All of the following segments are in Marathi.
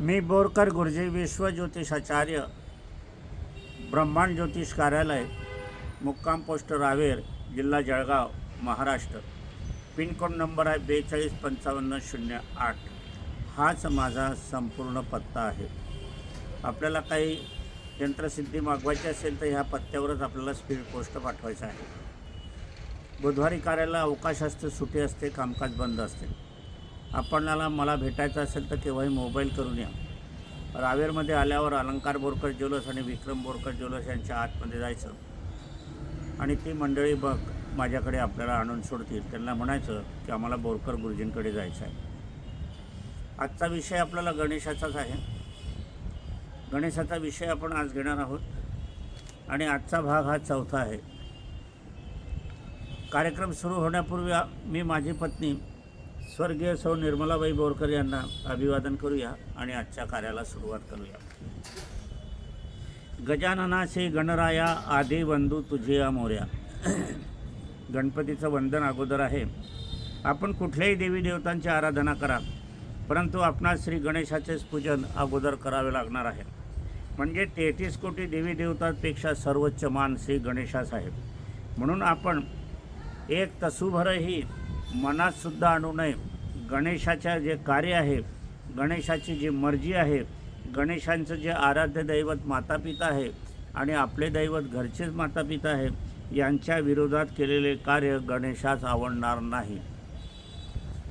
मी बोरकर गुरुजी विश्व ज्योतिषाचार्य ब्रह्मांड ज्योतिष कार्यालय मुक्काम पोस्ट रावेर जिल्हा जळगाव महाराष्ट्र. पिनकोड नंबर आहे बेचाळीस पंचावन्न शून्य आठ. हाच माझा संपूर्ण पत्ता आहे. आपल्याला काही यंत्रसिद्धी मागवायची असेल तर ह्या पत्त्यावरच आपल्याला स्पीड पोस्ट पाठवायचं आहे. बुधवारी कार्याला अवकाश असते सुट्टी असते कामकाज बंद असते. आपणाला मला भेटायचं असेल तर केव्हाही मोबाईल करून या. रावेरमध्ये आल्यावर अलंकार बोरकर ज्वेलर्स आणि विक्रम बोरकर ज्वेलर्स यांच्या आतमध्ये जायचं. आणि ती मंडळी बघ माझ्याकडे आपल्याला आणून सोडतील. त्यांना म्हणायचं की आम्हाला बोरकर गुरुजींकडे जायचं आहे. आजचा विषय आपल्याला गणेशाचाच आहे. गणेशाचा विषय आपण आज घेणार आहोत. आणि आजचा भाग हा चौथा आहे. कार्यक्रम सुरू होण्यापूर्वी मी माझी पत्नी स्वर्गीय सौ निर्मलाबाई बोरकर यांना अभिवादन करूया आणि आजच्या कार्याला सुरुवात करूया. गजाननाशी गणराया आदी बंधू तुझे मोर्या गणपतीचं वंदन अगोदर आहे. आपण कुठल्याही देवी देवतांची आराधना करा परंतु आपणास श्री गणेशाचेच पूजन अगोदर करावे लागणार आहे. म्हणजे तेहतीस कोटी देवी देवतांपेक्षा सर्वोच्च मान श्री गणेशास आहे म्हणून आपण एक तसूभरही मनातसुद्धा आणू नये. गणेशाच्या जे कार्य आहे गणेशाची जी मर्जी आहे गणेशांचं जे आराध्य दैवत मातापिता आहे आणि आपले दैवत घरचेच मातापिता आहे यांच्या विरोधात केलेले कार्य गणेशास आवडणार नाही.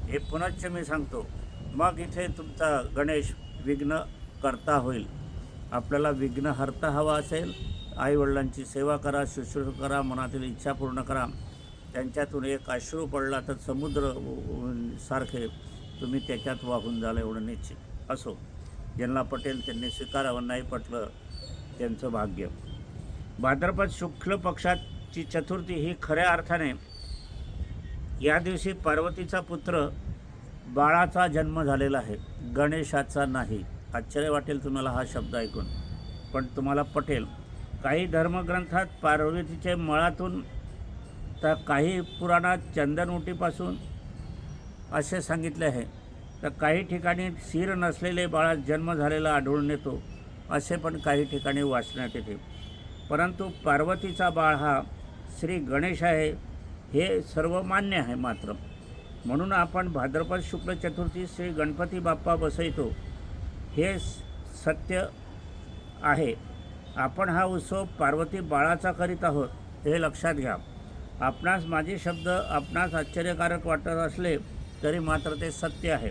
हे पुनश्च मी सांगतो. मग इथे तुमचा गणेश विघ्न करता होईल. आपल्याला विघ्न हरता हवा असेल. आईवडिलांची सेवा करा शुश्रूषा करा मनातील इच्छा पूर्ण करा. त्यांच्यातून एक अश्रू पडला तर समुद्र सारखे तुम्ही त्याच्यात वाहून झालं एवढं निश्चित. असो ज्यांना पटेल त्यांनी स्वीकारावं नाही पटलं त्यांचं भाग्य. भाद्रपद शुक्ल पक्षाची चतुर्थी ही खऱ्या अर्थाने या दिवशी पार्वतीचा पुत्र बाळाचा जन्म झालेला आहे. गणेशाचा नाही. आश्चर्य वाटेल तुम्हाला हा शब्द ऐकून. पण तुम्हाला पटेल काही धर्मग्रंथात पार्वतीचे मळातून तर काही पुराणात चंदनउटीपासून असे सांगितले आहे. तर काही ठिकाणी शिर नसलेले बाळात जन्म झालेला आढळून येतो असे पण काही ठिकाणी वाचण्यात येते. परंतु पार्वतीचा बाळ हा श्री गणेश आहे हे सर्व मान्य आहे मात्र. म्हणून आपण भाद्रपद शुक्ल चतुर्थी श्री गणपती बाप्पा बसवितो. हे स- सत्य आहे. आपण हा उत्सव पार्वती बाळाचा करीत आहोत हे लक्षात घ्या. आपणास माझे शब्द आपणास आश्चर्यकारक वाटत असले तरी मात्र ते सत्य आहे.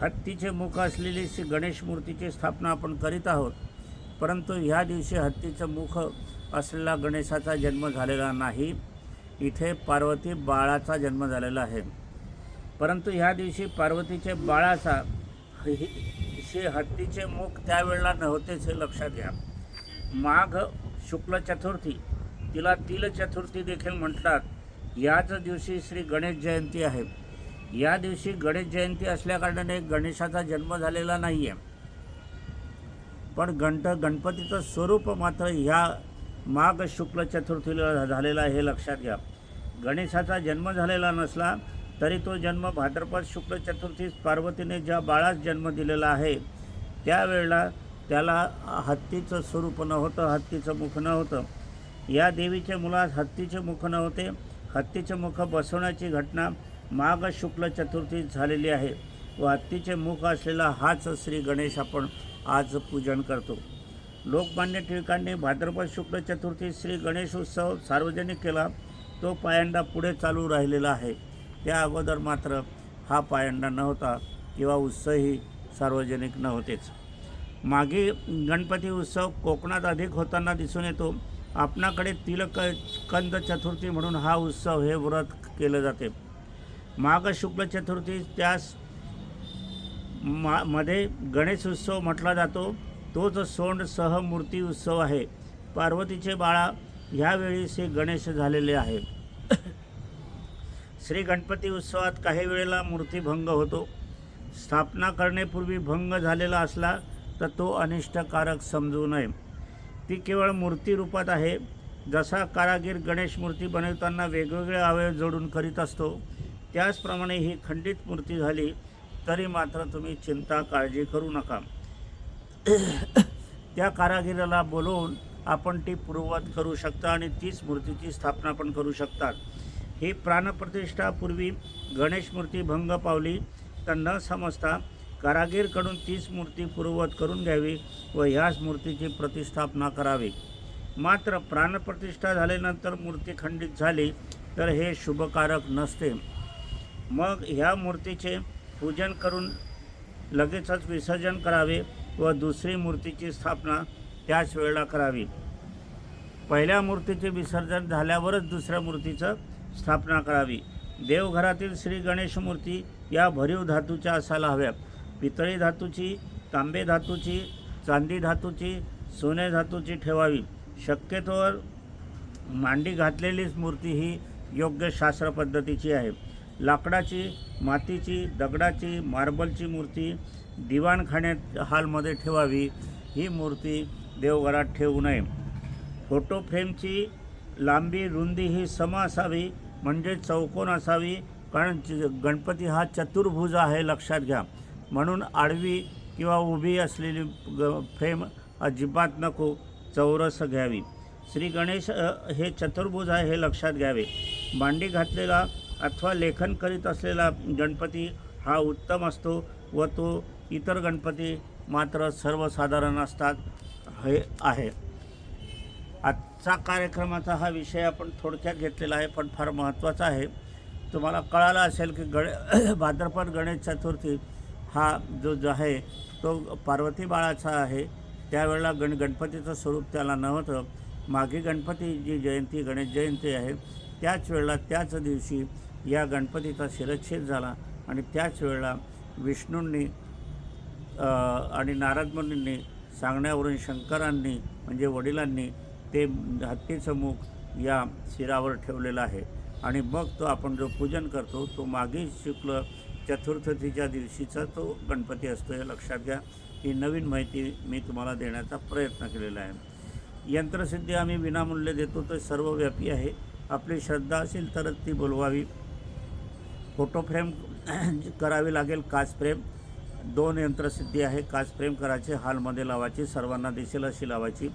हत्तीचे मुख असलेली श्री गणेश मूर्तीची स्थापना आपण करीत आहोत. परंतु ह्या दिवशी हत्तीचं मुख असलेला गणेशाचा जन्म झालेला नाही. इथे पार्वती बाळाचा जन्म झालेला आहे. परंतु ह्या दिवशी पार्वतीचे बाळाचा श्री हत्तीचे मुख त्यावेळेला नव्हतेच हे लक्षात घ्या. माघ शुक्ल चतुर्थी तिला तिल चतुर्थी देखील म्हणतात याच दिवशी श्री गणेश जयंती आहे. या दिवशी गणेश जयंती असल्याकारणाने गणेशाचा जन्म झालेला नाही आहे पण गणत गणपतीचं स्वरूप मात्र ह्या माघ शुक्ल चतुर्थीला झालेला आहे हे लक्षात घ्या. गणेशाचा जन्म झालेला नसला तरी तो जन्म भाद्रपद शुक्ल चतुर्थीस पार्वतीने ज्या बाळास जन्म दिलेला आहे त्यावेळेला त्याला हत्तीचं स्वरूप नव्हतं हत्तीचं मुख नव्हतं. या देवीच्या मुलास हत्तीचे मुख नव्हते. हत्तीचे मुख बसवण्याची घटना माघ शुक्ल चतुर्थीत झालेली आहे. व हत्तीचे मुख असलेला हाच श्री गणेश आपण आज पूजन करतो. लोकमान्य टिळकांनी भाद्रपद शुक्ल चतुर्थी श्री गणेश उत्सव सार्वजनिक केला. तो पायंडा पुढे चालू राहिलेला आहे. त्या अगोदर मात्र हा पायंडा नव्हता किंवा उत्सवही सार्वजनिक नव्हतेच. मागे गणपती उत्सव कोकणात अधिक होताना दिसून येतो. आपणाकडे तिलक कंद चतुर्थी म्हणून हा उत्सव हे व्रत केलं जाते. माघ शुक्ल चतुर्थी त्यास मा मध्ये गणेश उत्सव म्हटला जातो. तोच सोंड सह मूर्ती उत्सव आहे. पार्वतीचे बाळा ह्यावेळी श्री गणेश झालेले आहे. श्री गणपती उत्सवात काही वेळेला मूर्तीभंग होतो. स्थापना करण्यापूर्वी भंग झालेला असला तर तो अनिष्टकारक समजू नये. ती केवळ मूर्ती रूपात आहे. जसा कारागीर गणेश मूर्ती बनवताना वेगवेगळे अवयव जोडून करीत असतो त्याचप्रमाणे ही खंडित मूर्ती झाली तरी मात्र तुम्ही चिंता काळजी करू नका. त्या कारागिराला बोलवून आपण ती पूर्ववत करू शकता आणि तीच मूर्तीची स्थापना पण करू शकतात. ही प्राणप्रतिष्ठापूर्वी गणेश मूर्ती भंग पावली तर न समजता कारागीरकडून तीच मूर्ती पूर्ववत करून घ्यावी व ह्याच मूर्तीची प्रतिष्ठापना करावी. मात्र प्राणप्रतिष्ठा झाल्यानंतर मूर्ती खंडित झाली तर हे शुभकारक नसते. मग ह्या मूर्तीचे पूजन करून लगेचच विसर्जन करावे व दुसरी मूर्तीची स्थापना त्याच वेळेला करावी. पहिल्या मूर्तीचे विसर्जन झाल्यावरच दुसऱ्या मूर्तीचं स्थापना करावी. देवघरातील श्री गणेश मूर्ती या भरीव धातूच्या असायला हव्या पितळी धातूची तांबे धातूची चांदी धातूची सोने धातूची ठेवावी. शक्यतोवर मांडी घातलेलीच मूर्ती ही योग्य शास्त्र पद्धतीची आहे. लाकडाची मातीची दगडाची मार्बलची मूर्ती दिवाणखान्यात हॉलमध्ये ठेवावी. ही मूर्ती देवघरात ठेवू नये. फोटो फ्रेमची लांबी रुंदी ही सम असावी म्हणजे चौकोन असावी कारण गणपती हा चतुर्भुज आहे लक्षात घ्या. म्हणून आडवी किंवा उभी असलेली ग फ्रेम अजिबात नको चौरस घ्यावी. श्री गणेश हे चतुर्भुज आहे हे लक्षात घ्यावे. मांडी घातलेला अथवा लेखन करीत असलेला गणपती हा उत्तम असतो व तो इतर गणपती मात्र सर्वसाधारण असतात हे आहे. आजचा कार्यक्रमाचा हा विषय आपण थोडक्यात घेतलेला आहे पण फार महत्त्वाचा आहे. तुम्हाला कळालं असेल की गण भाद्रपद गणेश चतुर्थी हा जो जो आहे तो पार्वती बाळाचा आहे. त्यावेळेला गण गणपतीचं स्वरूप त्याला नव्हतं. मागे गणपती जी जयंती गणेश जयंती आहे त्याच वेळेला त्याच दिवशी या गणपतीचा शिरच्छेद झाला आणि त्याच वेळेला विष्णूंनी आणि नारद मुनींनी सांगण्यावरून शंकरांनी म्हणजे वडिलांनी ते हत्तीचं मुख या शिरावर ठेवलेलं आहे. आणि मग तो आपण जो पूजन करतो तो मागे शुक्ल चतुर्थीच्या दिवशीचा तो गणपती असतो हे लक्षात घ्या. ही नवीन माहिती मी तुम्हाला देण्याचा प्रयत्न केलेला आहे. यंत्रसिद्धी आम्ही विनामूल्य देतो तर सर्वव्यापी आहे. आपली श्रद्धा असेल तरच ती बोलवावी. फोटो फ्रेम करावी लागेल काच फ्रेम. दोन यंत्रसिद्धी आहे काच फ्रेम करायचे हॉलमध्ये लावायची सर्वांना दिसेल अशी लावायची.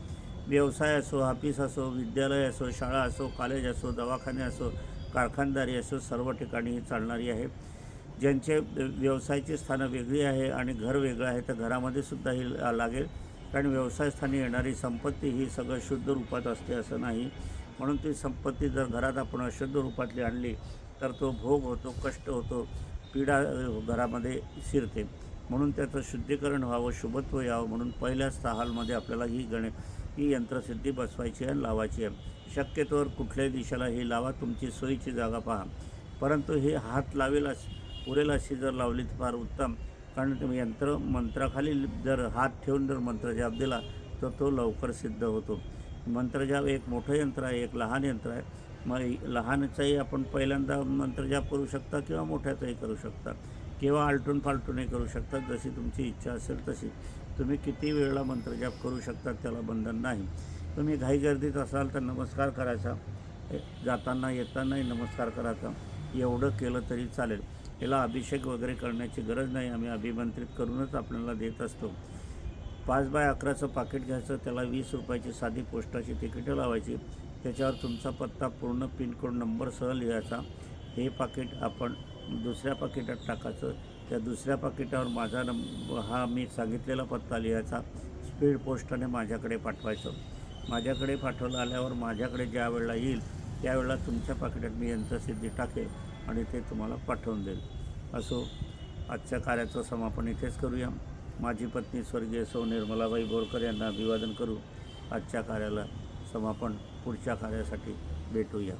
व्यवसाय असो ऑफिस असो विद्यालय असो शाळा असो कॉलेज असो दवाखाने असो कारखानदारी असो सर्व ठिकाणी ही चालणारी आहे. ज्यांचे व्यवसायाची स्थानं वेगळी आहे आणि घर वेगळं आहे तर घरामध्ये सुद्धा ही ला- लागेल. कारण व्यवसायस्थानी येणारी संपत्ती ही सगळं शुद्ध रूपात असते असं नाही. म्हणून ती संपत्ती जर घरात आपण अशुद्ध रूपातली आणली तर तो भोग होतो कष्ट होतो पीडा घरामध्ये शिरते. म्हणून त्याचं शुद्धीकरण व्हावं शुभत्व यावं म्हणून पहिल्याच तहालमध्ये आपल्याला ही गणे ही यंत्रसिद्धी बसवायची आहे आणि लावायची आहे. शक्यतोवर कुठल्याही दिशेला ही लावा तुमची सोयीची जागा पहा. परंतु हे हात लावेल उरेल पुरेल अशी जर लावली तर फार उत्तम. कारण तुम्ही यंत्र मंत्राखाली जर हात ठेवून जर मंत्रजाप दिला तर तो लवकर सिद्ध होतो. मंत्रजाप एक मोठं यंत्र आहे एक लहान यंत्र आहे. मग लहानचाही आपण पहिल्यांदा मंत्रजाप करू शकता किंवा मोठ्याचाही करू शकता. किंवा आलटून फालटूनही करू शकता. जशी तुमची इच्छा असेल तशी. तुम्ही किती वेळेला मंत्रजाप करू शकता त्याला बंधन नाही. तुम्ही घाईगर्दीत असाल तर नमस्कार करायचा. जाताना येतानाही नमस्कार करायचा. एवढं केलं तरी चालेल. याला अभिषेक वगैरे करण्याची गरज नाही. आम्ही अभिमंत्रित करूनच आपल्याला देत असतो. पाच बाय अकराचं पाकिट घ्यायचं त्याला वीस रुपयाची साधी पोस्टाची तिकीटं लावायची. त्याच्यावर तुमचा पत्ता पूर्ण पिनकोड नंबरसह लिहायचा. हे पाकिट आपण दुसऱ्या पाकिटात टाकायचं. त्या दुसऱ्या पाकिटावर माझा नंब हा मी सांगितलेला पत्ता लिहायचा. स्पीड पोस्टाने माझ्याकडे पाठवायचं. माझ्याकडे पाठवलं आल्यावर माझ्याकडे ज्या वेळेला येईल त्यावेळेला तुमच्या पाकिटात मी यंत्रसिद्धी टाकेल. आणि ते तुम्हाला पाठवून देईल. असो आजच्या कार्याचं समापन इथेच करूया. माझी पत्नी स्वर्गीय सौ निर्मलाबाई बोरकर यांना अभिवादन करू. आजच्या कार्याला समापन पुढच्या कार्यासाठी भेटूया.